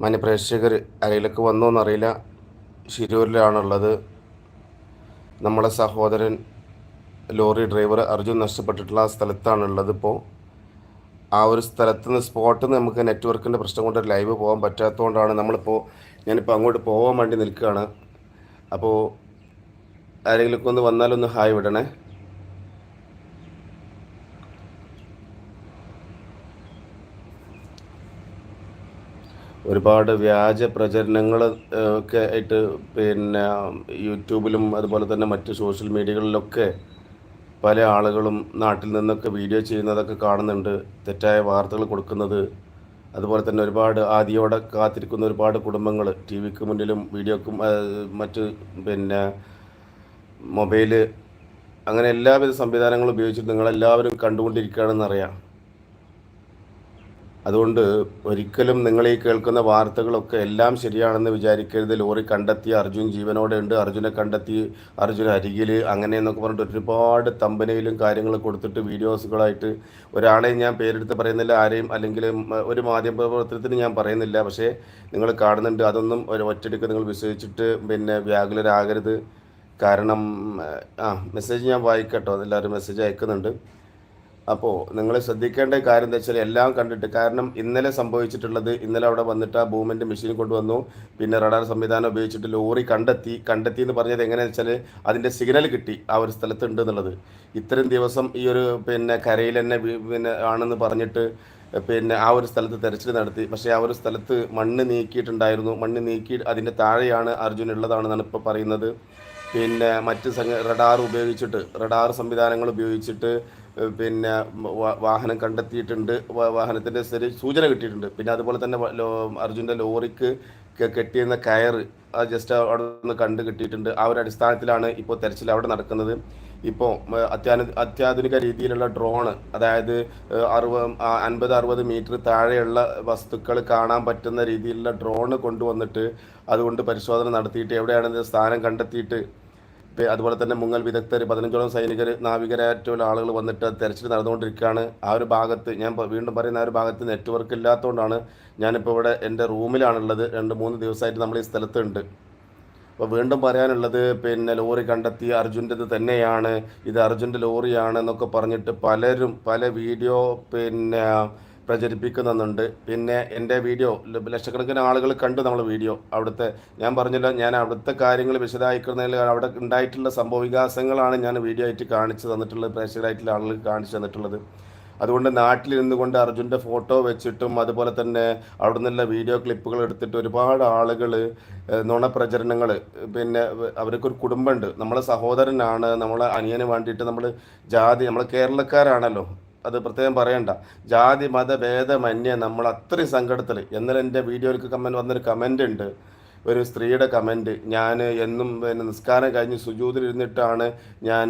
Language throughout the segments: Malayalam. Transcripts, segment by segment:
മാന്യ പ്രേക്ഷകർ അരയിലേക്ക് വന്നോന്നറിയില്ല ശിരൂരിലാണുള്ളത്. നമ്മളെ സഹോദരൻ ലോറി ഡ്രൈവർ അർജുൻ നഷ്ടപ്പെട്ടിട്ടുള്ള ആ സ്ഥലത്താണുള്ളത് ഇപ്പോൾ ആ ഒരു സ്ഥലത്ത് നിന്ന് സ്പോട്ടിൽ നിന്ന് നമുക്ക് നെറ്റ്വർക്കിന്റെ പ്രശ്നം കൊണ്ട് ലൈവ് പോകാൻ പറ്റാത്തതുകൊണ്ടാണ് നമ്മളിപ്പോൾ ഞാനിപ്പോൾ അങ്ങോട്ട് പോകാൻ വേണ്ടി നിൽക്കുകയാണ്. അപ്പോൾ ആരെങ്കിലുമൊക്കെ ഒന്ന് വന്നാലൊന്ന് ഹായ് വിടണേ. ഒരുപാട് വ്യാജ പ്രചരണങ്ങൾ ഒക്കെ ആയിട്ട് പിന്നെ യൂട്യൂബിലും അതുപോലെ തന്നെ മറ്റ് സോഷ്യൽ മീഡിയകളിലൊക്കെ പല ആളുകളും നാട്ടിൽ നിന്നൊക്കെ വീഡിയോ ചെയ്യുന്നതൊക്കെ കാണുന്നുണ്ട്. തെറ്റായ വാർത്തകൾ കൊടുക്കുന്നത്. അതുപോലെ തന്നെ ഒരുപാട് ആദ്യയോടെ കാത്തിരിക്കുന്ന ഒരുപാട് കുടുംബങ്ങൾ ടി വിക്ക് മുന്നിലും വീഡിയോക്കും മറ്റ് പിന്നെ മൊബൈൽ അങ്ങനെ എല്ലാവിധ സംവിധാനങ്ങളും ഉപയോഗിച്ചിട്ട് നിങ്ങളെല്ലാവരും കണ്ടുകൊണ്ടിരിക്കുകയാണെന്നറിയാം അതുകൊണ്ട് ഒരിക്കലും നിങ്ങൾ ഈ കേൾക്കുന്ന വാർത്തകളൊക്കെ എല്ലാം ശരിയാണെന്ന് വിചാരിക്കരുത്. ലോറി കണ്ടെത്തി അർജുൻ ജീവനോടെ ഉണ്ട്. അർജുനെ കണ്ടെത്തി അർജുൻ അരികിൽ അങ്ങനെ എന്നൊക്കെ പറഞ്ഞിട്ട് ഒരുപാട് തമ്പനയിലും കാര്യങ്ങൾ കൊടുത്തിട്ട് വീഡിയോസുകളായിട്ട് ഒരാളെ ഞാൻ പേരെടുത്ത് പറയുന്നില്ല ആരെയും അല്ലെങ്കിൽ ഒരു മാധ്യമ പ്രവർത്തനത്തിന് ഞാൻ പറയുന്നില്ല. പക്ഷേ നിങ്ങൾ കാണുന്നുണ്ട്. അതൊന്നും ഒരു ഒറ്റടിക്ക് നിങ്ങൾ വിശ്വസിച്ചിട്ട് പിന്നെ വ്യാകുലരാകരുത്. കാരണം ആ മെസ്സേജ് ഞാൻ വായിക്കട്ടോ. എല്ലാവരും മെസ്സേജ് അയക്കുന്നുണ്ട്. അപ്പോൾ നിങ്ങൾ ശ്രദ്ധിക്കേണ്ട കാര്യം എന്താ വെച്ചാൽ എല്ലാം കണ്ടിട്ട് കാരണം ഇന്നലെ സംഭവിച്ചിട്ടുള്ളത് ഇന്നലെ അവിടെ വന്നിട്ട് ആ ബൂമിന്റെ മെഷീൻ കൊണ്ടുവന്നു. പിന്നെ റഡാർ സംവിധാനം ഉപയോഗിച്ചിട്ട് ലോറി കണ്ടെത്തി. കണ്ടെത്തി എന്ന് പറഞ്ഞത് എങ്ങനെയാണെന്ന് വെച്ചാൽ അതിന്റെ സിഗ്നൽ കിട്ടി ആ ഒരു സ്ഥലത്ത് ഉണ്ട് എന്നുള്ളത്. ഇത്രയും ദിവസം ഈ ഒരു പിന്നെ കരയിൽ തന്നെ പിന്നെ ആണെന്ന് പറഞ്ഞിട്ട് പിന്നെ ആ ഒരു സ്ഥലത്ത് തെരച്ചിൽ നടത്തി. പക്ഷേ ആ ഒരു സ്ഥലത്ത് മണ്ണ് നീക്കിയിട്ടുണ്ടായിരുന്നു. മണ്ണ് നീക്കി അതിന്റെ താഴെയാണ് അർജുൻ ഉള്ളതാണെന്നാണ് ഇപ്പോൾ പറയുന്നത്. പിന്നെ മറ്റ് റഡാർ ഉപയോഗിച്ചിട്ട് റഡാർ സംവിധാനങ്ങൾ ഉപയോഗിച്ചിട്ട് പിന്നെ വാഹനം കണ്ടെത്തിയിട്ടുണ്ട്. വാഹനത്തിന്റെ ശരി സൂചന കിട്ടിയിട്ടുണ്ട്. പിന്നെ അതുപോലെ തന്നെ അർജുന്റെ ലോറിക്ക് കെട്ടിയിരുന്ന കയർ ജസ്റ്റ് അവിടെ നിന്ന് കണ്ട് കിട്ടിയിട്ടുണ്ട്. ആ ഒരു അടിസ്ഥാനത്തിലാണ് ഇപ്പോൾ തെരച്ചിൽ അവിടെ നടക്കുന്നത്. ഇപ്പോൾ അത്യാധു അത്യാധുനിക രീതിയിലുള്ള ഡ്രോണ് അതായത് അറുപത് അൻപത് അറുപത് മീറ്റർ താഴെയുള്ള വസ്തുക്കൾ കാണാൻ പറ്റുന്ന രീതിയിലുള്ള ഡ്രോണ് കൊണ്ടുവന്നിട്ട് അതുകൊണ്ട് പരിശോധന നടത്തിയിട്ട് എവിടെയാണ് സ്ഥാനം കണ്ടെത്തിയിട്ട് അതുപോലെ തന്നെ മുങ്ങൽ വിദഗ്ധർ പതിനഞ്ചോളം സൈനികർ നാവികരായിട്ടുള്ള ആളുകൾ വന്നിട്ട് തെരച്ചിൽ നടന്നുകൊണ്ടിരിക്കുകയാണ്. ആ ഒരു ഭാഗത്ത് ഞാൻ വീണ്ടും പറയുന്ന ആ ഒരു ഭാഗത്ത് നെറ്റ്വർക്ക് ഇല്ലാത്തതുകൊണ്ടാണ് ഞാനിപ്പോൾ ഇവിടെ എന്റെ റൂമിലാണുള്ളത്. രണ്ട് മൂന്ന് ദിവസമായിട്ട് നമ്മൾ ഈ സ്ഥലത്തുണ്ട്. അപ്പോൾ വീണ്ടും പറയാനുള്ളത് പിന്നെ ലോറി കണ്ടെത്തി അർജുന്റെത് തന്നെയാണ്. ഇത് അർജുന്റെ ലോറിയാണ് എന്നൊക്കെ പറഞ്ഞിട്ട് പലരും പല വീഡിയോ പിന്നെ പ്രചരിപ്പിക്കുന്നുണ്ട്. പിന്നെ എന്റെ വീഡിയോ ലക്ഷക്കണക്കിന് ആളുകൾ കണ്ടു നമ്മൾ വീഡിയോ. അവിടുത്തെ ഞാൻ പറഞ്ഞല്ലോ ഞാൻ അവിടുത്തെ കാര്യങ്ങൾ വിശദീകരിക്കുന്നതിൽ അവിടെ ഉണ്ടായിട്ടുള്ള സംഭവ വികാസങ്ങളാണ് ഞാൻ വീഡിയോ ആയിട്ട് കാണിച്ചു തന്നിട്ടുള്ളത് പ്രേക്ഷകരായിട്ടുള്ള ആളുകൾ കാണിച്ചു തന്നിട്ടുള്ളത്. അതുകൊണ്ട് നാട്ടിൽ കൊണ്ട് അർജുന്റെ ഫോട്ടോ വെച്ചിട്ടും അതുപോലെ തന്നെ അവിടെ നിന്നുള്ള വീഡിയോ ക്ലിപ്പുകൾ എടുത്തിട്ട് ഒരുപാട് ആളുകൾ നുണപ്രചരണങ്ങൾ പിന്നെ അവർക്കൊരു കുടുംബമുണ്ട്. നമ്മളെ സഹോദരനാണ് നമ്മളെ അനിയന് വേണ്ടിയിട്ട് നമ്മൾ ജാതി നമ്മൾ കേരളക്കാരാണല്ലോ. അത് പ്രത്യേകം പറയണ്ട. ജാതി മത ഭേദമന്യ നമ്മൾ അത്രയും സങ്കടത്തിൽ എന്നാൽ എന്റെ വീഡിയോയിലേക്ക് കമന്റ് വന്നൊരു കമന്റ് ഉണ്ട്. ഒരു സ്ത്രീയുടെ കമന്റ് ഞാൻ എന്നും പിന്നെ നിസ്കാരം കഴിഞ്ഞ് സുജൂതിലിരുന്നിട്ടാണ് ഞാൻ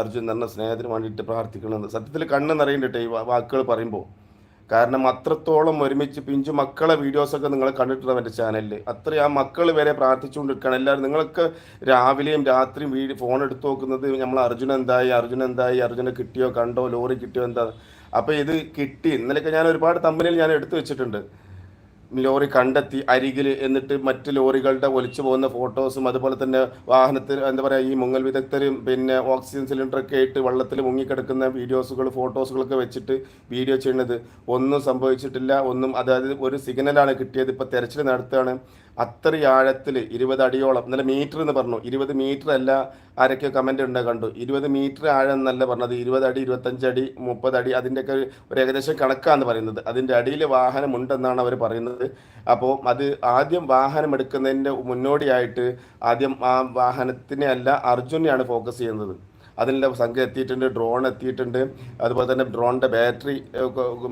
അർജുൻ എന്ന സ്നേഹത്തിന് വേണ്ടിയിട്ട് പ്രാർത്ഥിക്കുന്നത്. സത്യത്തിൽ കണ്ണ് നിറയുന്നുണ്ട് ഈ വാക്കുകൾ പറയുമ്പോൾ? കാരണം അത്രത്തോളം ഒരുമിച്ച് പിഞ്ചു മക്കളെ വീഡിയോസൊക്കെ നിങ്ങൾ കണ്ടിട്ടുണ്ട് എന്റെ ചാനലിൽ അത്ര ആ മക്കൾ വരെ പ്രാർത്ഥിച്ചുകൊണ്ടിരിക്കുകയാണ്. എല്ലാവരും നിങ്ങളൊക്കെ രാവിലെയും രാത്രിയും വീട് ഫോൺ എടുത്തു നോക്കുന്നത് നമ്മൾ അർജുന എന്തായി അർജുന എന്തായി അർജുന കിട്ടിയോ കണ്ടോ ലോറി കിട്ടിയോ എന്താ? അപ്പോൾ ഇത് കിട്ടി. ഇന്നലെയൊക്കെ ഞാൻ ഒരുപാട് തമ്മിലിൽ ഞാൻ എടുത്തു വെച്ചിട്ടുണ്ട്. ലോറി കണ്ടെത്തി അരികിൽ എന്നിട്ട് മറ്റ് ലോറികളുടെ ഒലിച്ചു പോകുന്ന ഫോട്ടോസും അതുപോലെ തന്നെ വാഹനത്തിൽ എന്താ പറയുക ഈ മുങ്ങൽ വിദഗ്ധരും പിന്നെ ഓക്സിജൻ സിലിണ്ടറൊക്കെ ആയിട്ട് വെള്ളത്തിൽ മുങ്ങിക്കിടക്കുന്ന വീഡിയോസുകൾ ഫോട്ടോസുകളൊക്കെ വെച്ചിട്ട് വീഡിയോ ചെയ്യുന്നത് ഒന്നും സംഭവിച്ചിട്ടില്ല. ഒന്നും അതായത് ഒരു സിഗ്നലാണ് കിട്ടിയത്. ഇപ്പോൾ തെരച്ചിൽ നടത്തുകയാണ്. അത്ര ആഴത്തിൽ ഇരുപത് അടിയോളം ഇന്നലെ മീറ്റർ എന്ന് പറഞ്ഞു. ഇരുപത് മീറ്റർ അല്ല ആരൊക്കെ കമന്റ് ഉണ്ട് കണ്ടു. ഇരുപത് മീറ്റർ ആഴം എന്നല്ല പറഞ്ഞത്. ഇരുപത് അടി ഇരുപത്തഞ്ച് അടി മുപ്പത് അടി അതിന്റെയൊക്കെ ഒരു ഏകദേശം കണക്കാന്ന് പറയുന്നത്. അതിന്റെ അടിയിൽ വാഹനം ഉണ്ടെന്നാണ് അവർ പറയുന്നത്. അപ്പോൾ അത് ആദ്യം വാഹനം എടുക്കുന്നതിന്റെ മുന്നോടിയായിട്ട് ആദ്യം ആ വാഹനത്തിനെ അല്ല അർജുനെയാണ് ഫോക്കസ് ചെയ്യുന്നത്. അതിന്റെ സംഖ്യ എത്തിയിട്ടുണ്ട് ഡ്രോൺ എത്തിയിട്ടുണ്ട്. അതുപോലെ തന്നെ ഡ്രോണിന്റെ ബാറ്ററി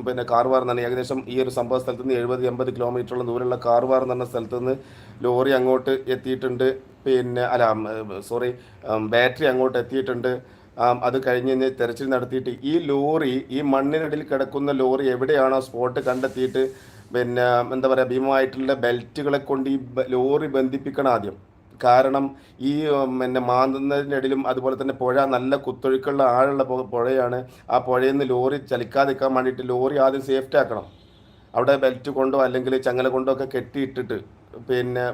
പിന്നെ കാർവാർ എന്നാണ് ഏകദേശം ഈ ഒരു സംഭവ സ്ഥലത്ത് നിന്ന് എഴുപത് എൺപത് കിലോമീറ്ററോളം ദൂരമുള്ള കാർവാർ എന്ന് പറഞ്ഞ സ്ഥലത്ത് നിന്ന് ലോറി അങ്ങോട്ട് എത്തിയിട്ടുണ്ട്. പിന്നെ അല്ല സോറി ബാറ്ററി അങ്ങോട്ട് എത്തിയിട്ടുണ്ട്. അത് കഴിഞ്ഞ് തെരച്ചിൽ നടത്തിയിട്ട് ഈ ലോറി ഈ മണ്ണിനടിയിൽ കിടക്കുന്ന ലോറി എവിടെയാണോ സ്പോട്ട് കണ്ടെത്തിയിട്ട് പിന്നെ എന്താ പറയുക ഭീമമായിട്ടുള്ള ബെൽറ്റുകളെ കൊണ്ട് ഈ ലോറി ബന്ധിപ്പിക്കണം ആദ്യം. കാരണം ഈ പിന്നെ മാന്തുന്നതിന്റെ ഇടയിലും അതുപോലെ തന്നെ പുഴ നല്ല കുത്തൊഴുക്കുള്ള ആഴുള്ള പുഴയാണ്. ആ പുഴയിൽ നിന്ന് ലോറി ചലിക്കാതിരിക്കാൻ വേണ്ടിയിട്ട് ലോറി ആദ്യം സേഫ്റ്റി ആക്കണം. അവിടെ ബെൽറ്റ് കൊണ്ടോ അല്ലെങ്കിൽ ചങ്ങല കൊണ്ടോ ഒക്കെ കെട്ടിയിട്ടിട്ട് പിന്നെ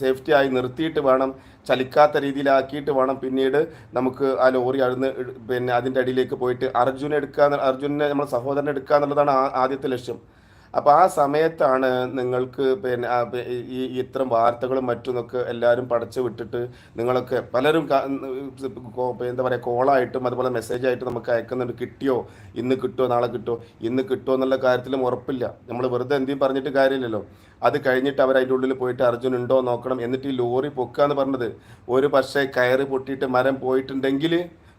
സേഫ്റ്റി ആയി നിർത്തിയിട്ട് വേണം ചലിക്കാത്ത രീതിയിലാക്കിയിട്ട് വേണം പിന്നീട് നമുക്ക് ആ ലോറി അഴുന്ന് പിന്നെ അതിന്റെ അടിയിലേക്ക് പോയിട്ട് അർജുനെ എടുക്കുക അർജുനെ നമ്മൾ സഹോദരനെ എടുക്കുക എന്നുള്ളതാണ് ആദ്യത്തെ ലക്ഷ്യം. അപ്പോൾ ആ സമയത്താണ് നിങ്ങൾക്ക് പിന്നെ ഈ ഇത്തരം വാർത്തകളും മറ്റുമൊക്കെ എല്ലാവരും പടച്ചു വിട്ടിട്ട് നിങ്ങളൊക്കെ പലരും എന്താ പറയുക കോളായിട്ടും അതുപോലെ മെസ്സേജായിട്ടും നമുക്ക് അയക്കുന്നുണ്ട്. കിട്ടിയോ? ഇന്ന് കിട്ടുമോ നാളെ കിട്ടുമോ ഇന്ന് കിട്ടുമോ എന്നുള്ള കാര്യത്തിലും ഉറപ്പില്ല. നമ്മൾ വെറുതെ എന്തെങ്കിലും പറഞ്ഞിട്ട് കാര്യമില്ലല്ലോ. അത് കഴിഞ്ഞിട്ട് അവർ അതിന്റെ ഉള്ളിൽ പോയിട്ട് അർജുൻ ഉണ്ടോ നോക്കണം. എന്നിട്ട് ഈ ലോറി പൊക്കുക എന്ന് പറഞ്ഞത് ഒരു പക്ഷേ കയറ് പൊട്ടിയിട്ട് മരം പോയിട്ടുണ്ടെങ്കിൽ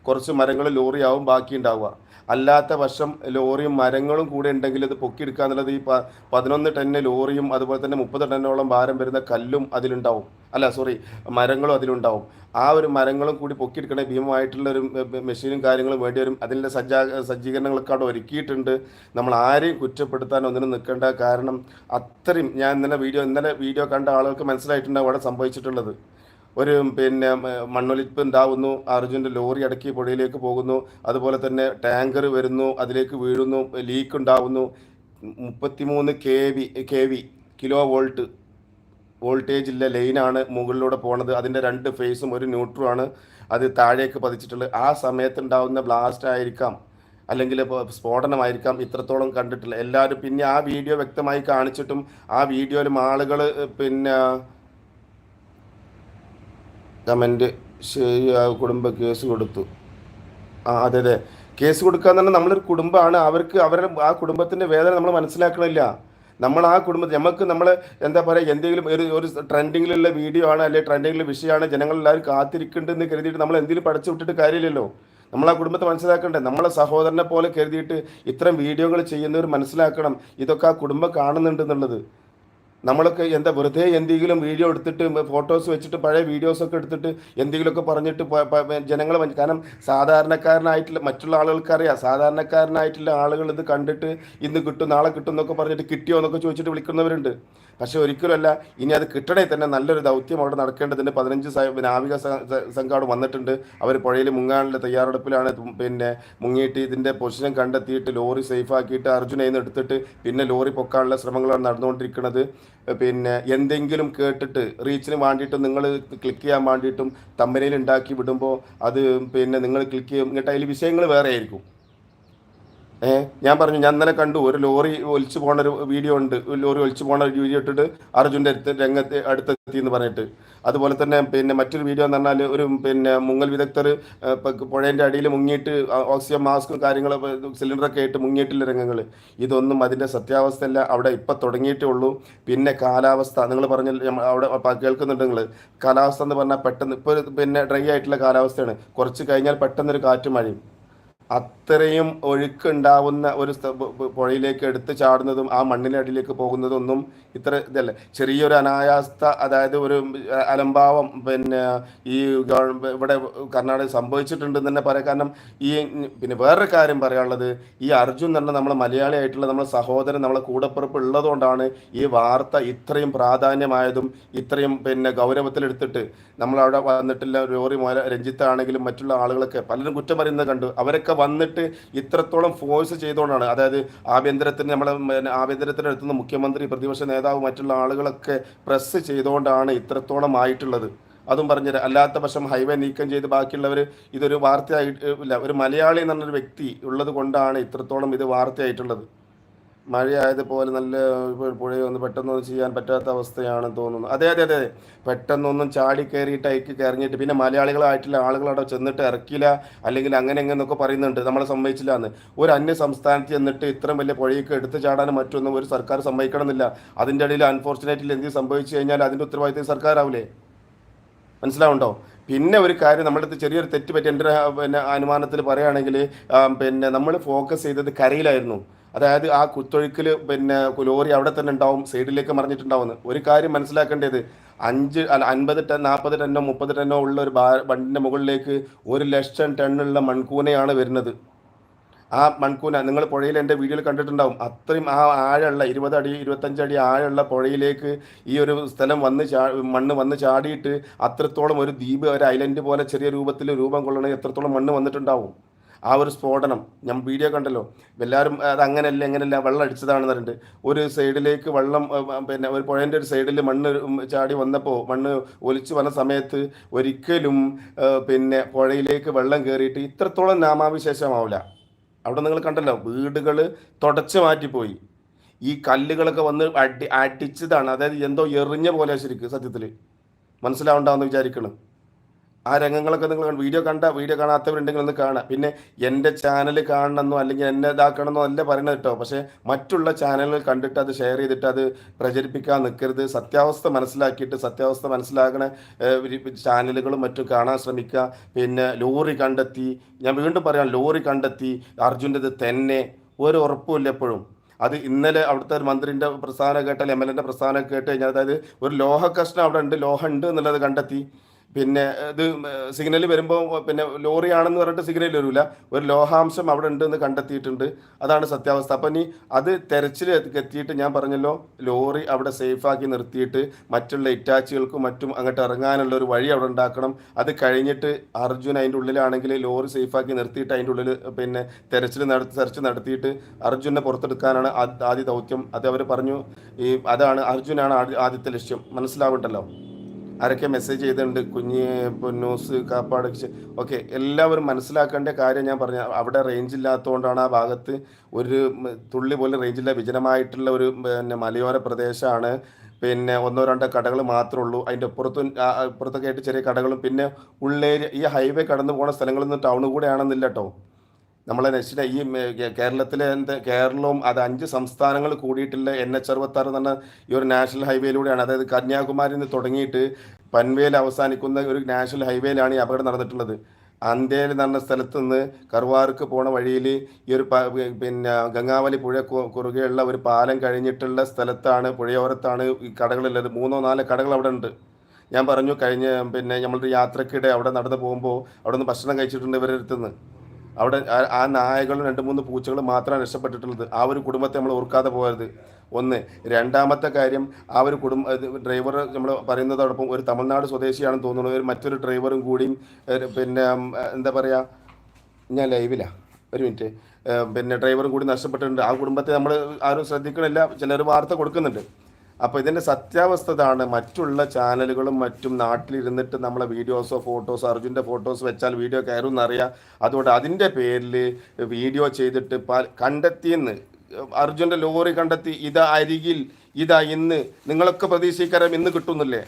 കുറച്ച് മരങ്ങൾ ലോറിയാവും ബാക്കി ഉണ്ടാവുക അല്ലാത്ത വശം ലോറിയും മരങ്ങളും കൂടെ ഉണ്ടെങ്കിൽ ഇത് പൊക്കിയെടുക്കുക എന്നുള്ളത് ഈ പതിനൊന്ന് ടണ്ണ് ലോറിയും അതുപോലെ തന്നെ മുപ്പത് ടണ്ണോളം ഭാരം വരുന്ന കല്ലും അതിലുണ്ടാവും. അല്ല സോറി മരങ്ങളും അതിലുണ്ടാവും. ആ ഒരു മരങ്ങളും കൂടി പൊക്കിയെടുക്കണ ഭീമമായിട്ടുള്ള ഒരു മെഷീനും കാര്യങ്ങളും വേണ്ടി വരും. അതിന്റെ സജ്ജാ സജ്ജീകരണങ്ങളൊക്കെ അവിടെ ഒരുക്കിയിട്ടുണ്ട്. നമ്മൾ ആരെയും കുറ്റപ്പെടുത്താൻ ഒന്നിനും നിൽക്കേണ്ട കാരണം അത്രയും ഞാൻ ഇന്നലെ വീഡിയോ ഇന്നലെ വീഡിയോ കണ്ട ആളുകൾക്ക് മനസ്സിലായിട്ടുണ്ടാവും അവിടെ സംഭവിച്ചിട്ടുള്ളത്. ഒരു പിന്നെ മണ്ണൊലിപ്പ് ഉണ്ടാവുന്നു അർജുന്റെ ലോറി അടക്കി പുഴയിലേക്ക് പോകുന്നു അതുപോലെ തന്നെ ടാങ്കർ വരുന്നു അതിലേക്ക് വീഴുന്നു ലീക്ക് ഉണ്ടാവുന്നു. മുപ്പത്തിമൂന്ന് K V K V kilo volt voltage ലൈനാണ് മുകളിലൂടെ പോണത്. അതിന്റെ രണ്ട് ഫേസും ഒരു ന്യൂട്രുമാണ് അത് താഴേക്ക് പതിച്ചിട്ടുള്ളത് ആ സമയത്ത് ഉണ്ടാവുന്ന ബ്ലാസ്റ്റ് ആയിരിക്കാം അല്ലെങ്കിൽ സ്ഫോടനമായിരിക്കാം ഇത്രത്തോളം കണ്ടിട്ടില്ല. എല്ലാവരും പിന്നെ ആ വീഡിയോ വ്യക്തമായി കാണിച്ചിട്ടും ആ വീഡിയോയിലും ആളുകൾ പിന്നെ കമന്റ് ശരി കുടുംബ കേസ് കൊടുത്തു. ആ അതെ അതെ. കേസ് കൊടുക്കുക എന്ന് പറഞ്ഞാൽ നമ്മളൊരു കുടുംബമാണ്. അവർക്ക് അവരുടെ ആ കുടുംബത്തിന്റെ വേദന നമ്മൾ മനസ്സിലാക്കണില്ല. നമ്മൾ ആ കുടുംബത്തിൽ നമുക്ക് നമ്മൾ എന്താ പറയുക എന്തെങ്കിലും ഒരു ഒരു ട്രെൻഡിങ്ങിലുള്ള വീഡിയോ ആണ് അല്ലെങ്കിൽ ട്രെൻഡിങ്ങിലുള്ള വിഷയമാണ്. ജനങ്ങളെല്ലാവരും കാത്തിരിക്കുന്നുണ്ടെന്ന് കരുതിയിട്ട് നമ്മൾ എന്തെങ്കിലും പഠിച്ചു വിട്ടിട്ട് കാര്യമില്ലല്ലോ. നമ്മൾ ആ കുടുംബത്തെ മനസ്സിലാക്കണ്ടേ? നമ്മളെ സഹോദരനെ പോലെ കരുതിയിട്ട് ഇത്തരം വീഡിയോകൾ ചെയ്യുന്നവർ മനസ്സിലാക്കണം. ഇതൊക്കെ ആ കുടുംബം കാണുന്നുണ്ട് എന്നുള്ളത്. നമ്മളൊക്കെ എന്താ വെറുതെ എന്തെങ്കിലും വീഡിയോ എടുത്തിട്ട് ഫോട്ടോസ് വെച്ചിട്ട് പഴയ വീഡിയോസ് ഒക്കെ എടുത്തിട്ട് എന്തെങ്കിലുമൊക്കെ പറഞ്ഞിട്ട് വഞ്ചി- കാരണം സാധാരണക്കാരനായിട്ടുള്ള മറ്റുള്ള ആളുകൾക്ക് അറിയാം. സാധാരണക്കാരനായിട്ടുള്ള ആളുകൾ ഇത് കണ്ടിട്ട് ഇന്ന് കിട്ടും നാളെ കിട്ടും എന്നൊക്കെ പറഞ്ഞിട്ട് കിട്ടിയോ എന്നൊക്കെ ചോദിച്ചിട്ട് വിളിക്കുന്നവരുണ്ട്. പക്ഷേ ഒരിക്കലുമല്ല ഇനി അത് കിട്ടണേ തന്നെ നല്ലൊരു ദൗത്യം അവിടെ നടക്കേണ്ടതിന്റെ പതിനഞ്ച് നാവിക സംഘം വന്നിട്ടുണ്ട്. അവർ പുഴയിൽ മുങ്ങാനുള്ള തയ്യാറെടുപ്പിലാണ്. പിന്നെ മുങ്ങിയിട്ട് ഇതിന്റെ പൊസിഷൻ കണ്ടെത്തിയിട്ട് ലോറി സേഫാക്കിയിട്ട് അർജുനയിൽ നിന്ന് എടുത്തിട്ട് പിന്നെ ലോറി പൊക്കാനുള്ള ശ്രമങ്ങളാണ് നടന്നുകൊണ്ടിരിക്കുന്നത്. പിന്നെ എന്തെങ്കിലും കേട്ടിട്ട് റീച്ചിന് വേണ്ടിയിട്ടും നിങ്ങൾ ക്ലിക്ക് ചെയ്യാൻ വേണ്ടിയിട്ടും തമ്പനയിൽ ഉണ്ടാക്കി വിടുമ്പോൾ അത് പിന്നെ നിങ്ങൾ ക്ലിക്ക് ചെയ്യും. എന്നിട്ട് അതിൽ വിഷയങ്ങൾ വേറെ ആയിരിക്കും. ഏ ഞാൻ പറഞ്ഞു ഞാൻ ഇന്നലെ കണ്ടു ഒരു ലോറി ഒലിച്ചു പോണ ഒരു വീഡിയോ ഉണ്ട്. ലോറി ഒലിച്ചു പോണ ഒരു വീഡിയോ ഇട്ടിട്ട് അർജുന്റെ അടുത്ത് രംഗത്ത് അടുത്തെത്തി എന്ന് പറഞ്ഞിട്ട്. അതുപോലെ തന്നെ പിന്നെ മറ്റൊരു വീഡിയോ എന്ന് പറഞ്ഞാൽ ഒരു പിന്നെ മുങ്ങൽ വിദഗ്ധർ പുഴേന്റെ അടിയിൽ മുങ്ങിയിട്ട് ഓക്സിജൻ മാസ്കും കാര്യങ്ങൾ സിലിണ്ടറൊക്കെ ആയിട്ട് മുങ്ങിയിട്ടുള്ള രംഗങ്ങൾ ഇതൊന്നും അതിന്റെ സത്യാവസ്ഥയല്ല. അവിടെ ഇപ്പം തുടങ്ങിയിട്ടേ ഉള്ളൂ. പിന്നെ കാലാവസ്ഥ നിങ്ങൾ പറഞ്ഞ അവിടെ കേൾക്കുന്നുണ്ട് നിങ്ങൾ കാലാവസ്ഥ എന്ന് പറഞ്ഞാൽ പെട്ടെന്ന് ഇപ്പോൾ പിന്നെ ഡ്രൈ ആയിട്ടുള്ള കാലാവസ്ഥയാണ്. കുറച്ച് കഴിഞ്ഞാൽ പെട്ടെന്നൊരു കാറ്റും മഴയും. അത്രയും ഒഴുക്കുണ്ടാവുന്ന ഒരു പുഴയിലേക്ക് എടുത്ത് ചാടുന്നതും ആ മണ്ണിനടിയിലേക്ക് പോകുന്നതൊന്നും ഇത്ര ഇതല്ല. ചെറിയൊരു അനായാസ്ഥ അതായത് ഒരു അലംഭാവം പിന്നെ ഈ ഇവിടെ കർണാടക സംഭവിച്ചിട്ടുണ്ടെന്ന് തന്നെ പറയാം. കാരണം ഈ പിന്നെ വേറൊരു കാര്യം പറയാനുള്ളത് ഈ അർജുൻ തന്നെ നമ്മളെ മലയാളി ആയിട്ടുള്ള നമ്മളെ സഹോദരൻ നമ്മളെ കൂടപ്പിറപ്പ് ഉള്ളതുകൊണ്ടാണ് ഈ വാർത്ത ഇത്രയും പ്രാധാന്യമായതും ഇത്രയും പിന്നെ ഗൗരവത്തിലെടുത്തിട്ട് നമ്മളവിടെ വന്നിട്ടുള്ള ലോറി മോല രഞ്ജിത്താണെങ്കിലും മറ്റുള്ള ആളുകളൊക്കെ പലരും കുറ്റം പറയുന്നത് കണ്ടു. അവരൊക്കെ വന്നിട്ട് ഇത്രത്തോളം ഫോഴ്സ് ചെയ്തുകൊണ്ടാണ്. അതായത് ആഭ്യന്തരത്തിന് നമ്മളെ ആഭ്യന്തരത്തിന് എത്തുന്ന മുഖ്യമന്ത്രി പ്രതിപക്ഷ നേതാവ് മറ്റുള്ള ആളുകളൊക്കെ പ്രസ് ചെയ്തുകൊണ്ടാണ് ഇത്രത്തോളം ആയിട്ടുള്ളത്. അതും പറഞ്ഞുതരാം അല്ലാത്ത പക്ഷം ഹൈവേ നീക്കം ചെയ്ത് ബാക്കിയുള്ളവർ ഇതൊരു വാർത്തയായി ഇല്ല ഒരു മലയാളി എന്നുള്ളൊരു വ്യക്തി ഉള്ളത് കൊണ്ടാണ് ഇത്രത്തോളം ഇത് വാർത്തയായിട്ടുള്ളത്. മഴയായതുപോലെ നല്ല പുഴയിൽ ഒന്ന് പെട്ടെന്നൊന്നും ചെയ്യാൻ പറ്റാത്ത അവസ്ഥയാണെന്ന് തോന്നുന്നു. അതെ അതെ അതെ. പെട്ടെന്നൊന്നും ചാടി കയറിയിട്ട് അയക്ക് കയറിഞ്ഞിട്ട് പിന്നെ മലയാളികളായിട്ടുള്ള ആളുകൾ അവിടെ ചെന്നിട്ട് ഇറക്കില്ല അല്ലെങ്കിൽ അങ്ങനെ എങ്ങനെന്നൊക്കെ പറയുന്നുണ്ട്. നമ്മളെ സമ്മതിച്ചില്ല എന്ന് ഒരു അന്യ സംസ്ഥാനത്ത് ചെന്നിട്ട് ഇത്രയും വലിയ പുഴയൊക്കെ എടുത്ത് ചാടാനും മറ്റൊന്നും ഒരു സർക്കാർ സമ്മതിക്കണമെന്നില്ല. അതിന്റെ ഇടയിൽ അൺഫോർച്ചുനേറ്റ്ലി എന്തെങ്കിലും സംഭവിച്ചു കഴിഞ്ഞാൽ അതിന്റെ ഉത്തരവാദിത്തം സർക്കാരാവില്ലേ മനസ്സിലാവുണ്ടോ? പിന്നെ ഒരു കാര്യം നമ്മുടെ അടുത്ത് ചെറിയൊരു തെറ്റ് പറ്റി എന്റെ പിന്നെ അനുമാനത്തിൽ പറയുകയാണെങ്കിൽ പിന്നെ നമ്മൾ ഫോക്കസ് ചെയ്തത് കരയിലായിരുന്നു. അതായത് ആ കുത്തൊഴുക്കിൽ പിന്നെ ലോറി അവിടെ തന്നെ ഉണ്ടാവും സൈഡിലേക്ക് മറിഞ്ഞിട്ടുണ്ടാവുമെന്ന്. ഒരു കാര്യം മനസ്സിലാക്കേണ്ടത് അഞ്ച് അല്ല അൻപത് ടൺ നാൽപ്പത് ടണ്ണോ മുപ്പത് ടണ്ണോ ഉള്ള ഒരു ബാ വണ്ടിന്റെ മുകളിലേക്ക് ഒരു ലക്ഷം ടണ്ണുള്ള മൺകൂനയാണ് വരുന്നത്. ആ മൺകൂന നിങ്ങൾ പുഴയിൽ എന്റെ വീഡിയോയിൽ കണ്ടിട്ടുണ്ടാവും അത്രയും ആ ആഴമുള്ള ഇരുപത് അടി ഇരുപത്തഞ്ച് അടി ആഴമുള്ള പുഴയിലേക്ക് ഈ ഒരു സ്ഥലം വന്ന് ചാ മണ്ണ് വന്ന് ചാടിയിട്ട് അത്രത്തോളം ഒരു ദ്വീപ് ഒരു ഐലൻഡ് പോലെ ചെറിയ രൂപത്തിൽ രൂപം കൊള്ളണമെങ്കിൽ എത്രത്തോളം മണ്ണ് വന്നിട്ടുണ്ടാവും. ആ ഒരു സ്ഫോടനം. ഞാൻ വീഡിയോ കണ്ടല്ലോ. എല്ലാവരും അത് അങ്ങനെയല്ല എങ്ങനെയല്ല വെള്ളം അടിച്ചതാണെന്ന് പറഞ്ഞിട്ട്. ഒരു സൈഡിലേക്ക് വെള്ളം പിന്നെ ഒരു പുഴേന്റെ ഒരു സൈഡിൽ മണ്ണ് ചാടി വന്നപ്പോൾ മണ്ണ് ഒലിച്ചു വന്ന സമയത്ത് ഒരിക്കലും പിന്നെ പുഴയിലേക്ക് വെള്ളം കയറിയിട്ട് ഇത്രത്തോളം നാമാവിശേഷമാവില്ല. അവിടെ നിങ്ങൾ കണ്ടല്ലോ വീടുകൾ തുടച്ചു മാറ്റിപ്പോയി. ഈ കല്ലുകളൊക്കെ വന്ന് അടി അടിച്ചതാണ്. അതായത് എന്തോ എറിഞ്ഞ പോലെ ശരിക്കും സത്യത്തിൽ മനസ്സിലാവണ്ടാവെന്ന് വിചാരിക്കണം. ആ രംഗങ്ങളൊക്കെ നിങ്ങൾ വീഡിയോ കണ്ട വീഡിയോ കാണാത്തവരുണ്ടെങ്കിൽ ഒന്ന് കാണാം പിന്നെ എന്റെ ചാനൽ കാണണമെന്നോ അല്ലെങ്കിൽ എന്നെ ഇതാക്കണമെന്നോ അല്ല പറയണത് കേട്ടോ. പക്ഷേ മറ്റുള്ള ചാനലുകൾ കണ്ടിട്ട് അത് ഷെയർ ചെയ്തിട്ട് അത് പ്രചരിപ്പിക്കാൻ നിൽക്കരുത് സത്യാവസ്ഥ മനസ്സിലാക്കിയിട്ട് സത്യാവസ്ഥ മനസ്സിലാക്കണ ഏഹ്, ചാനലുകളും മറ്റും കാണാൻ ശ്രമിക്കുക. പിന്നെ ലോറി കണ്ടെത്തി ഞാൻ വീണ്ടും പറയാം ലോറി കണ്ടെത്തി അർജുന്റെ തന്നെ. ഒരു ഉറപ്പുമില്ല എപ്പോഴും. അത് ഇന്നലെ അവിടുത്തെ മന്ത്രിന്റെ പ്രസ്ഥാനം കേട്ടാൽ എം എൽ എന്റെ പ്രസ്ഥാനം കേട്ട് കഴിഞ്ഞാൽ അതായത് ഒരു ലോഹ കഷ്ണം അവിടെ ഉണ്ട് ലോഹം ഉണ്ട് എന്നുള്ളത് കണ്ടെത്തി. പിന്നെ ഇത് സിഗ്നൽ വരുമ്പോൾ പിന്നെ ലോറിയാണെന്ന് പറഞ്ഞിട്ട് സിഗ്നൽ വരില്ല ഒരു ലോഹാംശം അവിടെ ഉണ്ട് എന്ന് കണ്ടെത്തിയിട്ടുണ്ട്. അതാണ് സത്യാവസ്ഥ. അപ്പം ഇനി അത് തെരച്ചിൽ എത്തിയിട്ട് ഞാൻ പറഞ്ഞല്ലോ ലോറി അവിടെ സേഫാക്കി നിർത്തിയിട്ട് മറ്റുള്ള ഇറ്റാച്ചികൾക്കും മറ്റും അങ്ങോട്ട് ഇറങ്ങാനുള്ള ഒരു വഴി അവിടെ ഉണ്ടാക്കണം. അത് കഴിഞ്ഞിട്ട് അർജുൻ അതിന്റെ ഉള്ളിലാണെങ്കിൽ ലോറി സേഫാക്കി നിർത്തിയിട്ട് അതിന്റെ ഉള്ളിൽ പിന്നെ തെരച്ചിൽ നടത്തി തെരച്ചിൽ നടത്തിയിട്ട് അർജുനെ പുറത്തെടുക്കാനാണ് ആദ്യ ദൗത്യം. അത് അവർ പറഞ്ഞു. ഈ അതാണ് അർജുനാണ് ആദ്യ- ആദ്യത്തെ ലക്ഷ്യം. മനസ്സിലാവണ്ടല്ലോ? ആരൊക്കെ മെസ്സേജ് ചെയ്തിട്ടുണ്ട് കുഞ്ഞ് പൊന്നൂസ് കാപ്പാട് ഓക്കെ എല്ലാവരും മനസ്സിലാക്കേണ്ട കാര്യം ഞാൻ പറഞ്ഞു അവിടെ റേഞ്ച് ഇല്ലാത്തതുകൊണ്ടാണ് ആ ഭാഗത്ത് ഒരു തുള്ളി പോലും റേഞ്ചില്ല വിജനമായിട്ടുള്ള ഒരു പിന്നെ മലയോര പ്രദേശമാണ് പിന്നെ ഒന്നോ രണ്ടോ കടകൾ മാത്രമേ ഉള്ളൂ. അതിന്റെ അപ്പുറത്തും ഇപ്പുറത്തൊക്കെ ആയിട്ട് ചെറിയ കടകളും പിന്നെ ഉള്ളേരിയ ഈ ഹൈവേ കടന്നു പോകുന്ന സ്ഥലങ്ങളൊന്നും നിന്ന് കൂടെ ആണെന്നില്ല കേട്ടോ നമ്മളെ നെക്സ്റ്റ് ഈ കേരളത്തിലെ എന്ത് കേരളവും അത് അഞ്ച് സംസ്ഥാനങ്ങൾ കൂടിയിട്ടുള്ള എൻ എച്ച് അറുപത്താറ് എന്ന് ഈ ഒരു നാഷണൽ ഹൈവേയിലൂടെയാണ്. അതായത് കന്യാകുമാരിയിൽ നിന്ന് തുടങ്ങിയിട്ട് പൻവേൽ അവസാനിക്കുന്ന ഒരു നാഷണൽ ഹൈവേയിലാണ് ഈ അപകടം നടന്നിട്ടുള്ളത്. എന്ന് പറഞ്ഞ സ്ഥലത്ത് നിന്ന് കർവാർക്ക് പോണ വഴിയിൽ ഈ ഒരു പിന്നെ ഗംഗാവലി പുഴ കുറുകെയുള്ള ഒരു പാലം കഴിഞ്ഞിട്ടുള്ള സ്ഥലത്താണ് പുഴയോരത്താണ് ഈ കടകളുള്ളത്. മൂന്നോ നാലോ കടകൾ അവിടെ ഉണ്ട്. ഞാൻ പറഞ്ഞു കഴിഞ്ഞ പിന്നെ നമ്മളൊരു യാത്രക്കിടെ അവിടെ നടന്നു പോകുമ്പോൾ അവിടെ നിന്ന് ഭക്ഷണം കഴിച്ചിട്ടുണ്ട് ഇവരുടെ അടുത്തുനിന്ന്. അവിടെ ആ- നായകളും രണ്ട് മൂന്ന് പൂച്ചകളും മാത്രമാണ് രക്ഷപ്പെട്ടിട്ടുള്ളത്. ആ ഒരു കുടുംബത്തെ നമ്മൾ ഓർക്കാതെ പോകരുത്. ഒന്ന് രണ്ടാമത്തെ കാര്യം ആ ഒരു കുടുംബ ഡ്രൈവർ നമ്മൾ പറയുന്നതോടൊപ്പം ഒരു തമിഴ്നാട് സ്വദേശിയാണെന്ന് തോന്നുന്നത് ഒരു മറ്റൊരു ഡ്രൈവറും കൂടിയും പിന്നെ എന്താ പറയുക ഞാൻ ലൈവിലാണ് ഒരു മിനിറ്റ് പിന്നെ ഡ്രൈവറും കൂടി നഷ്ടപ്പെട്ടിട്ടുണ്ട്. ആ കുടുംബത്തെ നമ്മൾ ആരും ശ്രദ്ധിക്കണില്ല. ചിലർ വാർത്ത കൊടുക്കുന്നുണ്ട്. അപ്പോൾ ഇതിന്റെ സത്യാവസ്ഥ ഇതാണ്. മറ്റുള്ള ചാനലുകളും മറ്റും നാട്ടിലിരുന്നിട്ട് നമ്മളെ വീഡിയോസോ ഫോട്ടോസോ അർജുന്റെ ഫോട്ടോസ് വെച്ചാൽ വീഡിയോ കയറും എന്നറിയാം അതുകൊണ്ട് അതിന്റെ പേരിൽ വീഡിയോ ചെയ്തിട്ട് പ കണ്ടെത്തിയെന്ന് അർജുന്റെ ലോറി കണ്ടെത്തി ഇതാ അരികിൽ ഇതാ ഇന്ന് നിങ്ങളൊക്കെ പ്രതീക്ഷിക്കാരം ഇന്ന് കിട്ടുന്നില്ലേ?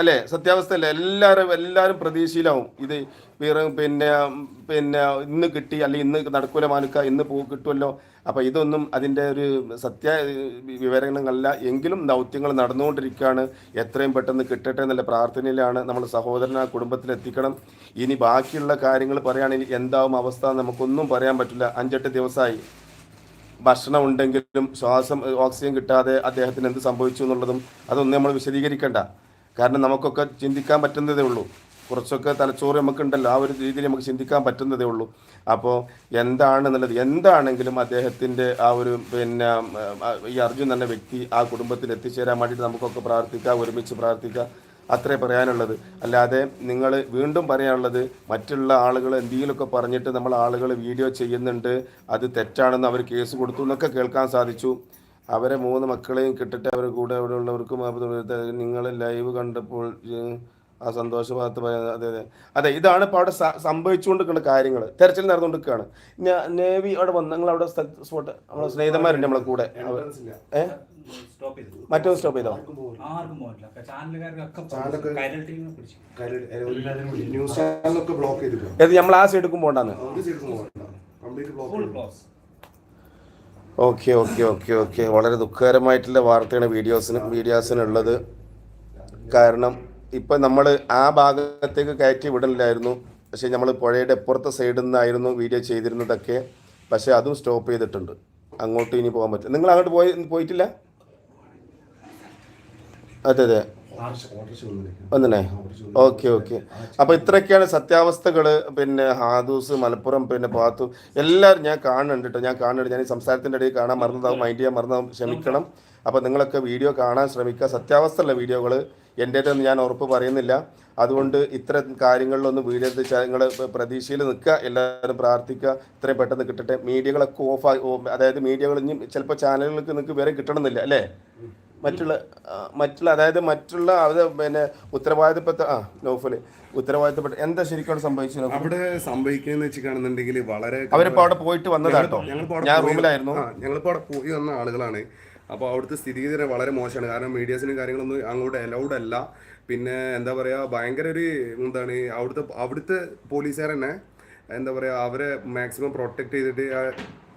അല്ലേ? സത്യാവസ്ഥ അല്ലേ എല്ലാവരും എല്ലാവരും പ്രതീക്ഷയിലാവും ഇത് വേറെ പിന്നെ പിന്നെ ഇന്ന് കിട്ടി അല്ലെങ്കിൽ ഇന്ന് നടക്കൂല മാനുക്ക ഇന്ന് പോ കിട്ടുമല്ലോ അപ്പോൾ ഇതൊന്നും അതിന്റെ ഒരു സത്യ വിവരങ്ങളല്ല എങ്കിലും ദൗത്യങ്ങൾ നടന്നുകൊണ്ടിരിക്കുകയാണ്. എത്രയും പെട്ടെന്ന് കിട്ടട്ടെ എന്നുള്ള പ്രാർത്ഥനയിലാണ് നമ്മൾ സഹോദരൻ ആ കുടുംബത്തിൽ എത്തിക്കണം. ഇനി ബാക്കിയുള്ള കാര്യങ്ങൾ പറയുകയാണെങ്കിൽ എന്താവും അവസ്ഥ നമുക്കൊന്നും പറയാൻ പറ്റില്ല. അഞ്ചെട്ട് ദിവസമായി. ഭക്ഷണം ഉണ്ടെങ്കിലും ശ്വാസം ഓക്സിജൻ കിട്ടാതെ അദ്ദേഹത്തിന് എന്ത് സംഭവിച്ചു എന്നുള്ളതും അതൊന്നും നമ്മൾ വിശദീകരിക്കേണ്ട. കാരണം നമുക്കൊക്കെ ചിന്തിക്കാൻ പറ്റുന്നതേ ഉള്ളൂ. കുറച്ചൊക്കെ തലച്ചോറ് നമുക്കുണ്ടല്ലോ ആ ഒരു രീതിയിൽ നമുക്ക് ചിന്തിക്കാൻ പറ്റുന്നതേ ഉള്ളൂ. അപ്പോൾ എന്താണെന്നുള്ളത് എന്താണെങ്കിലും അദ്ദേഹത്തിന്റെ ആ ഒരു പിന്നെ ഈ അർജുൻ എന്ന വ്യക്തി ആ കുടുംബത്തിൽ എത്തിച്ചേരാൻ വേണ്ടിയിട്ട് നമുക്കൊക്കെ പ്രാർത്ഥിക്കാം ഒരുമിച്ച് പ്രാർത്ഥിക്കാം. അത്രേ പറയാനുള്ളത്. അല്ലാതെ നിങ്ങൾ വീണ്ടും പറയാനുള്ളത് മറ്റുള്ള ആളുകൾ എന്തെങ്കിലുമൊക്കെ പറഞ്ഞിട്ട് നമ്മൾ ആളുകൾ വീഡിയോ ചെയ്യുന്നുണ്ട് അത് തെറ്റാണെന്ന് അവർ കേസ് കൊടുത്തു എന്നൊക്കെ കേൾക്കാൻ സാധിച്ചു. അവരെ മൂന്ന് മക്കളെയും കിട്ടിട്ട് അവർ കൂടെ അവിടെ ഉള്ളവർക്കും നിങ്ങൾ ലൈവ് കണ്ടപ്പോൾ ആ സന്തോഷ ഭാഗത്ത് അതെ അതെ. അതെ ഇതാണ് ഇപ്പോൾ അവിടെ സംഭവിച്ചുകൊണ്ടിരിക്കുന്ന കാര്യങ്ങൾ തെരച്ചിൽ നടന്നുകൊണ്ടിരിക്കുകയാണ്. ഞാൻ നേവി അവിടെ വന്ന് നിങ്ങൾ അവിടെ സ്പോട്ട് നമ്മളെ സ്നേഹിതന്മാരുണ്ട് നമ്മളെ കൂടെ. ഏഹ് സ്റ്റോപ്പ് ചെയ്തു. മറ്റൊന്ന് സ്റ്റോപ്പ് ചെയ്തോ? ഏത് നമ്മൾ ആ side close okay okay okay okay. വളരെ ദുഃഖകരമായിട്ടുള്ള വാർത്തയാണ് വീഡിയോസിന് വീഡിയോസിനുള്ളത്. കാരണം ഇപ്പം നമ്മൾ ആ ഭാഗത്തേക്ക് കയറ്റി വിടണില്ലായിരുന്നു. പക്ഷേ നമ്മൾ പുഴയുടെ ഇപ്പുറത്തെ സൈഡിൽ നിന്നായിരുന്നു വീഡിയോ ചെയ്തിരുന്നതൊക്കെ. പക്ഷേ അതും സ്റ്റോപ്പ് ചെയ്തിട്ടുണ്ട്. അങ്ങോട്ട് ഇനി പോകാൻ പറ്റും നിങ്ങൾ അങ്ങോട്ട് പോയി പോയിട്ടില്ല? അതെ അതെ. വന്നല്ലേ? Okay okay. അപ്പോൾ ഇത്രയൊക്കെയാണ് സത്യാവസ്ഥകൾ പിന്നെ ഹാദൂസ് മലപ്പുറം പിന്നെ പാത്തു. എല്ലാവരും ഞാൻ കാണുന്നുണ്ട് കേട്ടോ. ഞാൻ കാണുന്നുണ്ട്. ഞാൻ ഈ സംസാരത്തിന്റെ ഇടയിൽ കാണാൻ മറന്നതാവും മൈൻഡ് ചെയ്യാൻ മറന്നതാവും. ക്ഷമിക്കണം. അപ്പോൾ നിങ്ങളൊക്കെ വീഡിയോ കാണാൻ ശ്രമിക്കുക. സത്യാവസ്ഥയുള്ള വീഡിയോകൾ എന്റേതൊന്നും ഞാൻ ഉറപ്പ് പറയുന്നില്ല. അതുകൊണ്ട് ഇത്തരം കാര്യങ്ങളിലൊന്നും വീഡിയോ എടുത്ത് നിങ്ങൾ പ്രതീക്ഷയിൽ നിൽക്കുക. എല്ലാവരും പ്രാർത്ഥിക്കുക. ഇത്രയും പെട്ടെന്ന് കിട്ടട്ടെ. മീഡിയകളൊക്കെ ഓഫായി അതായത് മീഡിയകൾ ഇനി ചിലപ്പോൾ ചാനലുകൾക്ക് നിങ്ങൾക്ക് വേറെ കിട്ടണമെന്നില്ല അല്ലേ? മറ്റുള്ള മറ്റുള്ള അതായത് മറ്റുള്ള അത് പിന്നെ ഉത്തരവാദിത്തപ്പെട്ട ആ നോഫൽ ഉത്തരവാദിത്തപ്പെട്ട എന്താ ശരിക്കും സംഭവിച്ചത്? അവിടെ സംഭവിക്കുന്ന വെച്ചിട്ടാണെന്നുണ്ടെങ്കിൽ വളരെ അവരിപ്പോ അവിടെ പോയിട്ട് വന്നതാട്ടോ ഞാൻ റൂമിലായിരുന്നു. ഞങ്ങളിപ്പോ അവിടെ പോയി വന്ന ആളുകളാണ്. അപ്പോൾ അവിടുത്തെ സ്ഥിതിഗതി വളരെ മോശമാണ്. കാരണം മീഡിയസിനും കാര്യങ്ങളൊന്നും അങ്ങോട്ട് അലൗഡ് അല്ല. പിന്നെ എന്താ പറയുക ഭയങ്കര ഒരു എന്താണ് അവിടുത്തെ അവിടുത്തെ പോലീസുകാർ തന്നെ എന്താ പറയുക അവരെ മാക്സിമം പ്രൊട്ടക്ട് ചെയ്തിട്ട്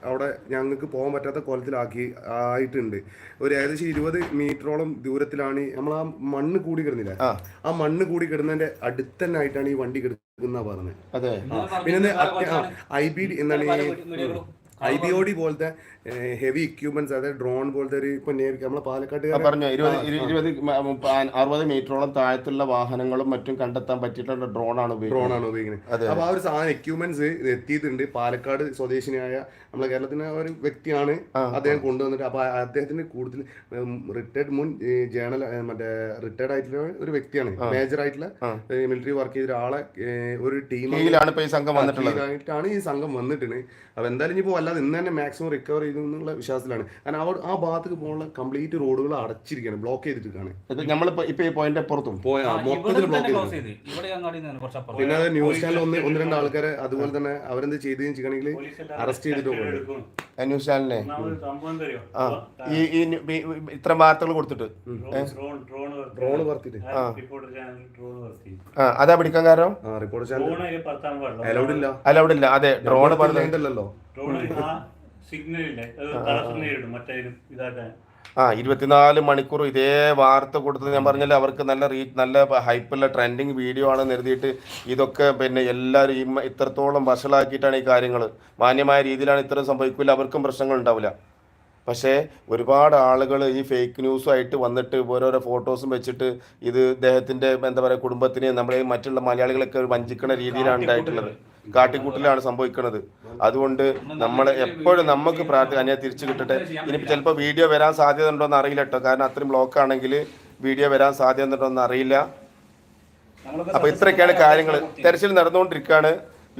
അവിടെ ഞങ്ങൾക്ക് പോകാൻ പറ്റാത്ത കോലത്തിലാക്കി ആയിട്ടുണ്ട്. ഒരു ഏകദേശം ഇരുപത് മീറ്ററോളം ദൂരത്തിലാണ് നമ്മൾ ആ മണ്ണ് കൂടി കിടന്നില്ല? ആ. മണ്ണ് കൂടി കിടന്നതിന്റെ അടുത്ത് തന്നെ ആയിട്ടാണ് ഈ വണ്ടി കിടക്കുന്ന പറഞ്ഞത്. അതെ. പിന്നെ ഐ ബി എന്താണ് ഐ ബി ഒ ഡി പോലത്തെ ഹെവി ഇക്യൂപ്മെന്റ്സ് അതായത് ഡ്രോൺ പോലത്തെ ഒരു ഇപ്പൊ നമ്മളെ പാലക്കാട് പറഞ്ഞു ഇരുപത് ഇരു- ഇരുപത് അറുപത് മീറ്ററോളം താഴത്തുള്ള വാഹനങ്ങളും മറ്റും കണ്ടെത്താൻ പറ്റിയിട്ടുള്ള ഡ്രോൺ ആണ് ഡ്രോൺ ആണ് ഉപയോഗിക്കുന്നത്. അപ്പൊ ആ ഒരു സാധനം എക്യൂപ്മെന്റ്സ് എത്തിയിട്ടുണ്ട്. പാലക്കാട് സ്വദേശിനിയായ നമ്മളെ കേരളത്തിന് ഒരു വ്യക്തിയാണ് അദ്ദേഹം കൊണ്ടുവന്നിട്ട് അപ്പൊ അദ്ദേഹത്തിന് കൂടുതൽ റിട്ടയർഡ് മുൻ ജേണൽ മറ്റേ റിട്ടയർഡ് ആയിട്ടുള്ള ഒരു വ്യക്തിയാണ്. മേജർ ആയിട്ടുള്ള മിലിറ്ററി വർക്ക് ചെയ്ത ഒരാളെ ഒരു ടീമിലാണ് ഈ സംഘം വന്നിട്ടുള്ളതായിട്ടാണ് ഈ സംഘം വന്നിട്ടുണ്ട് അപ്പൊ എന്തായാലും ഇനിയിപ്പോ അല്ലാതെ ഇന്ന് തന്നെ മാക്സിമം റിക്കവർ ചെയ്തു എന്നുള്ള വിശ്വാസത്തിലാണ്. കാരണം അവർ ആ ഭാഗത്തേക്ക് പോകുന്ന കംപ്ലീറ്റ് റോഡുകൾ അടച്ചിരിക്കുകയാണ് ബ്ലോക്ക് ചെയ്തിട്ടാണ് നമ്മളിപ്പോ ഇപ്പൊ ഈ പോയിന്റ് അപ്പുറത്തും. പോയ മൊത്തത്തിൽ ബ്ലോക്ക് ചെയ്തു. പിന്നെ ന്യൂസ് ചാനൽ ഒന്ന് ഒന്ന് രണ്ട് ആൾക്കാരെ അതുപോലെ തന്നെ അവരെന്ത് ചെയ്തു വെച്ചിട്ടുണ്ടെങ്കിൽ അറസ്റ്റ് ചെയ്തിട്ട് ന്യൂസ് ചാനലിനെ ആ. ഈ ഇത്ര വാർത്തകൾ കൊടുത്തിട്ട്. ഡ്രോൺ പറത്തിട്ട് ആ അതാ പിടിക്കാൻ കാരണം? ആ റിപ്പോർട്ട് ചാനൽ അലൗഡ് ഇല്ല. അലൗഡ് ഇല്ല. അതെ ഡ്രോൺ പറഞ്ഞല്ലോ ഡ്രോൺ സിഗ്നൽ ഇല്ല? അത് തടസ്സം നേരിടും. മറ്റേ ഇതാക്കാൻ. ആ ഇരുപത്തിനാല് മണിക്കൂർ ഇതേ വാർത്ത കൊടുത്തത് ഞാൻ പറഞ്ഞാൽ അവർക്ക് നല്ല റീ നല്ല ഹൈപ്പുള്ള ട്രെൻഡിങ് വീഡിയോ ആണെന്ന് എഴുതിയിട്ട് ഇതൊക്കെ പിന്നെ എല്ലാവരും ഈ ഇത്രത്തോളം വഷളാക്കിയിട്ടാണ് ഈ കാര്യങ്ങൾ മാന്യമായ രീതിയിലാണ് ഇത്രയും സംഭവിക്കില്ല അവർക്കും പ്രശ്നങ്ങൾ ഉണ്ടാവില്ല. പക്ഷേ ഒരുപാട് ആളുകൾ ഈ ഫേക്ക് ന്യൂസുമായിട്ട് വന്നിട്ട് ഓരോരോ ഫോട്ടോസും വെച്ചിട്ട് ഇത് ഇദ്ദേഹത്തിന്റെ എന്താ പറയുക കുടുംബത്തിനെ നമ്മളെ മറ്റുള്ള മലയാളികളൊക്കെ വഞ്ചിക്കുന്ന രീതിയിലാണ് ഉണ്ടായിട്ടുള്ളത്. കാട്ടിക്കൂട്ടിലാണ് സംഭവിക്കുന്നത് അതുകൊണ്ട് നമ്മൾ എപ്പോഴും നമുക്ക് പ്രാർത്ഥന അനിയെ തിരിച്ചു കിട്ടട്ടെ. ഇനി ചിലപ്പോൾ വീഡിയോ വരാൻ സാധ്യത ഉണ്ടോ എന്ന് കേട്ടോ കാരണം അത്രയും ബ്ലോക്ക് ആണെങ്കിൽ വീഡിയോ വരാൻ സാധ്യത ഉണ്ടോ എന്ന് അറിയില്ല. അപ്പൊ ഇത്രയൊക്കെയാണ് കാര്യങ്ങൾ തെരച്ചിൽ നടന്നുകൊണ്ടിരിക്കുകയാണ്.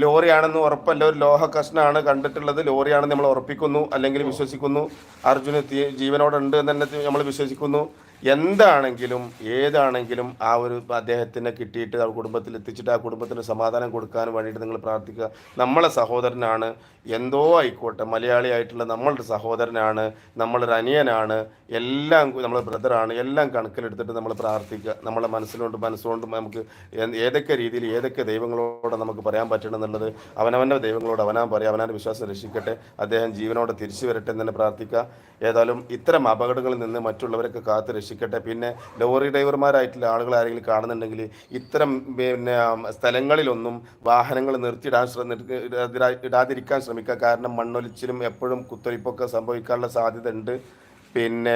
ലോറിയാണെന്ന് ഉറപ്പല്ല. ഒരു ലോഹ കഷ്ണമാണ് കണ്ടിട്ടുള്ളത്. ലോറിയാണെന്ന് നമ്മൾ ഉറപ്പിക്കുന്നു അല്ലെങ്കിൽ വിശ്വസിക്കുന്നു. അർജുന് ജീവനോടുണ്ട് എന്ന് തന്നെ നമ്മൾ വിശ്വസിക്കുന്നു. എന്താണെങ്കിലും ഏതാണെങ്കിലും ആ ഒരു അദ്ദേഹത്തിനെ കിട്ടിയിട്ട് ആ കുടുംബത്തിൽ എത്തിച്ചിട്ട് ആ കുടുംബത്തിന് സമാധാനം കൊടുക്കാൻ വേണ്ടിയിട്ട് നിങ്ങൾ പ്രാർത്ഥിക്കുക. നമ്മളെ സഹോദരനാണ്. എന്തോ ആയിക്കോട്ടെ മലയാളി ആയിട്ടുള്ള നമ്മളുടെ സഹോദരനാണ് നമ്മളൊരു അനിയനാണ് എല്ലാം നമ്മൾ ബ്രദറാണ് എല്ലാം കണക്കിലെടുത്തിട്ട് നമ്മൾ പ്രാർത്ഥിക്കുക. നമ്മളെ മനസ്സിലുണ്ട് മനസ്സുകൊണ്ട് നമുക്ക് ഏതൊക്കെ രീതിയിൽ ഏതൊക്കെ ദൈവങ്ങളോട് നമുക്ക് പറയാൻ പറ്റണം എന്നുള്ളത് അവനവന്റെ ദൈവങ്ങളോട് അവനാൻ പറയാം അവനാന്റെ വിശ്വാസം രക്ഷിക്കട്ടെ. അദ്ദേഹം ജീവനോടെ തിരിച്ചു വരട്ടെ എന്ന് തന്നെ പ്രാർത്ഥിക്കുക. ഏതായാലും ഇത്തരം അപകടങ്ങളിൽ നിന്ന് മറ്റുള്ളവരൊക്കെ കാത്ത് രക്ഷിക്കട്ടെ പിന്നെ ലോറി ഡ്രൈവർമാരായിട്ടുള്ള ആളുകൾ ആരെങ്കിലും കാണുന്നുണ്ടെങ്കിൽ ഇത്തരം പിന്നെ സ്ഥലങ്ങളിലൊന്നും വാഹനങ്ങൾ നിർത്തിയിടാൻ ഇടാതിരിക്കാൻ ശ്രമിക്കുക. കാരണം മണ്ണൊലിച്ചിലും എപ്പോഴും കുത്തൊലിപ്പൊക്കെ സംഭവിക്കാനുള്ള സാധ്യത ഉണ്ട് പിന്നെ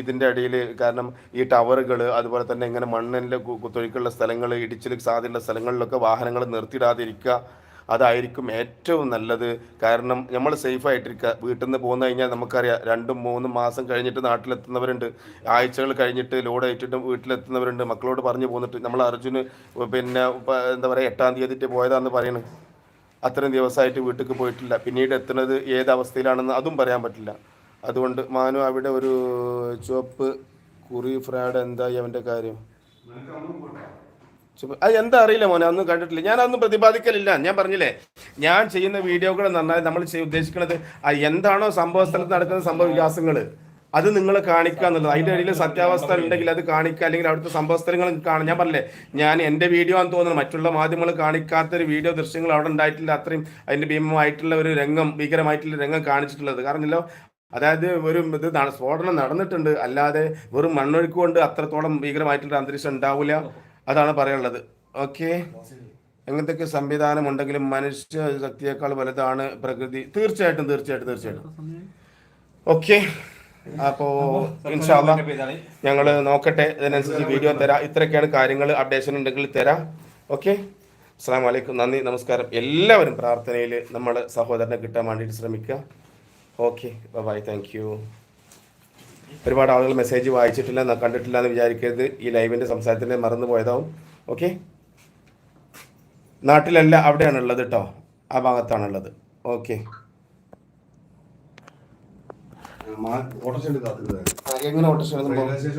ഇതിന്റെ അടിയിൽ കാരണം ഈ ടവറുകൾ അതുപോലെ തന്നെ ഇങ്ങനെ മണ്ണിന്റെ കുത്തൊഴുക്കുള്ള സ്ഥലങ്ങൾ ഇടിച്ചിൽ സാധ്യതയുള്ള സ്ഥലങ്ങളിലൊക്കെ വാഹനങ്ങൾ നിർത്തിയിടാതിരിക്കുക. അതായിരിക്കും ഏറ്റവും നല്ലത്. കാരണം നമ്മൾ സേഫ് ആയിട്ടിരിക്കുക വീട്ടിൽ നിന്ന് പോകുന്ന കഴിഞ്ഞാൽ നമുക്കറിയാം രണ്ടും മൂന്നും മാസം കഴിഞ്ഞിട്ട് നാട്ടിലെത്തുന്നവരുണ്ട്. ആഴ്ചകൾ കഴിഞ്ഞിട്ട് ലോഡ് ഏറ്റിട്ട് വീട്ടിലെത്തുന്നവരുണ്ട്. മക്കളോട് പറഞ്ഞു പോന്നിട്ട് നമ്മൾ അർജുന് പിന്നെ എന്താ പറയുക എട്ടാം തീയതി പോയതാന്ന് പറയുന്നത് അത്രയും ദിവസമായിട്ട് വീട്ടിലേക്ക് പോയിട്ടില്ല. പിന്നീട് എത്തുന്നത് ഏത് അവസ്ഥയിലാണെന്ന് അതും പറയാൻ പറ്റില്ല. അതുകൊണ്ട് മാനു അവിടെ ഒരു ചുവപ്പ് കുറി ഫ്രാഡ് എന്തായി അവന്റെ കാര്യം? അത് എന്താ അറിയില്ല മോനെ അന്നും കണ്ടിട്ടില്ല. ഞാൻ അതൊന്നും പ്രതിപാദിക്കലില്ല. ഞാൻ പറഞ്ഞില്ലേ ഞാൻ ചെയ്യുന്ന വീഡിയോകൾ നന്നായി നമ്മൾ ഉദ്ദേശിക്കുന്നത് എന്താണോ സംഭവ സ്ഥലത്ത് നടക്കുന്ന സംഭവ വികാസങ്ങൾ അത് നിങ്ങൾ കാണിക്കുക എന്നുള്ളത്. അതിന്റെ ഇടയിൽ സത്യാവസ്ഥ ഉണ്ടെങ്കിൽ അത് കാണിക്കുക അല്ലെങ്കിൽ അവിടുത്തെ സംഭവ സ്ഥലങ്ങൾ കാണാം ഞാൻ പറഞ്ഞില്ലേ ഞാൻ എന്റെ വീഡിയോ ആണെന്ന് തോന്നുന്നത് മറ്റുള്ള മാധ്യമങ്ങൾ കാണിക്കാത്ത ഒരു വീഡിയോ ദൃശ്യങ്ങൾ അവിടെ ഉണ്ടായിട്ടില്ല. അത്രയും അതിന്റെ ഭീമമായിട്ടുള്ള ഒരു രംഗം ഭീകരമായിട്ടുള്ള രംഗം കാണിച്ചിട്ടുള്ളത്. കാരണമല്ലോ അതായത് ഒരു ഇത് സ്ഫോടനം നടന്നിട്ടുണ്ട്. അല്ലാതെ വെറും മണ്ണൊഴുക്ക് കൊണ്ട് അത്രത്തോളം ഭീകരമായിട്ടുള്ള അന്തരീക്ഷം ഉണ്ടാവില്ല. അതാണ് പറയാനുള്ളത്. ഓക്കെ എങ്ങനത്തെയൊക്കെ സംവിധാനം ഉണ്ടെങ്കിലും മനുഷ്യ ശക്തിയേക്കാൾ വലുതാണ് പ്രകൃതി. തീർച്ചയായിട്ടും തീർച്ചയായിട്ടും തീർച്ചയായിട്ടും. ഓക്കെ അപ്പോ ഇൻഷാല്ല ഞങ്ങൾ നോക്കട്ടെ. ഇതിനനുസരിച്ച് വീഡിയോ തരാം. ഇത്രയൊക്കെയാണ് കാര്യങ്ങൾ അപ്ഡേഷൻ ഉണ്ടെങ്കിൽ തരാം. ഓക്കെ അസ്സാം വലൈക്കും നന്ദി നമസ്കാരം. എല്ലാവരും പ്രാർത്ഥനയിൽ നമ്മൾ സഹോദരനെ കിട്ടാൻ വേണ്ടിയിട്ട് ശ്രമിക്കുക. ഓക്കെ ബൈ താങ്ക് യു ഒരുപാട് ആളുകൾ മെസ്സേജ് വായിച്ചിട്ടില്ല കണ്ടിട്ടില്ല എന്ന് വിചാരിക്കരുത്. ഈ ലൈവിന്റെ സംസാരത്തിന് മറന്നു പോയതാവും. ഓക്കെ നാട്ടിലല്ല അവിടെയാണുള്ളത് കേട്ടോ ആ ഭാഗത്താണുള്ളത്. ഓക്കെ എങ്ങനെ ഓട്ടോ റെയിൽവേ സ്റ്റേഷൻ